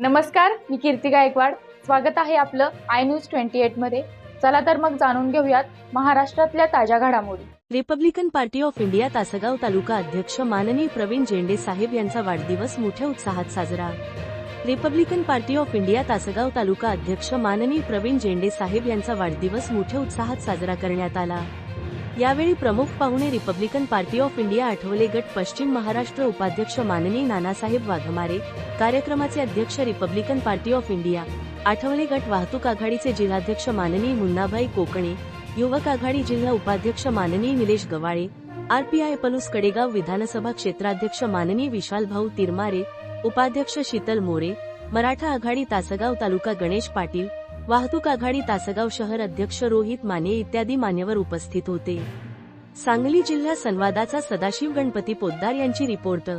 नमस्कार मी कीर्ती गायकवाड. स्वागत आहे आपलं आय न्यूज ट्वेंटी एटमध्ये. चला तर मग जाणून घेऊयात महाराष्ट्रातल्या ताज्या घडामोडी. Republican party of India Tasgaon taluka अध्यक्ष माननीय प्रवीण जेंडे साहेब यांचा वाढदिवस मोठ्या उत्साहात साजरा. Republican party of India Tasgaon taluka अध्यक्ष माननीय प्रवीण जेंडे साहेब यांचा वाढदिवस मोठ्या उत्साहात साजरा करण्यात आला. यावेळी प्रमुख पाहुणे Republican party of India Athawale गट पश्चिम महाराष्ट्र उपाध्यक्ष माननीय नानासाहेब वाघमारे कार्यक्रमाचे अध्यक्ष Republican party of India Athawale गट वाहतूक आघाडीचे जिल्हाध्यक्ष माननीय मुन्नाभाई कोकणे युवक आघाडी जिल्हा उपाध्यक्ष माननीय निलेश गवाळे आरपीआय पलूस कडेगाव विधानसभा क्षेत्राध्यक्ष माननीय विशाल भाऊ तिरमारे उपाध्यक्ष शीतल मोरे मराठा आघाडी तासगाव तालुका गणेश पाटील वाहतूक आघाडी तासगाव शहर अध्यक्ष रोहित माने इत्यादी मान्यवर उपस्थित होते. सांगली जिल्हा संवादाचा सदाशिव गणपती पोद्दार यांची रिपोर्ट.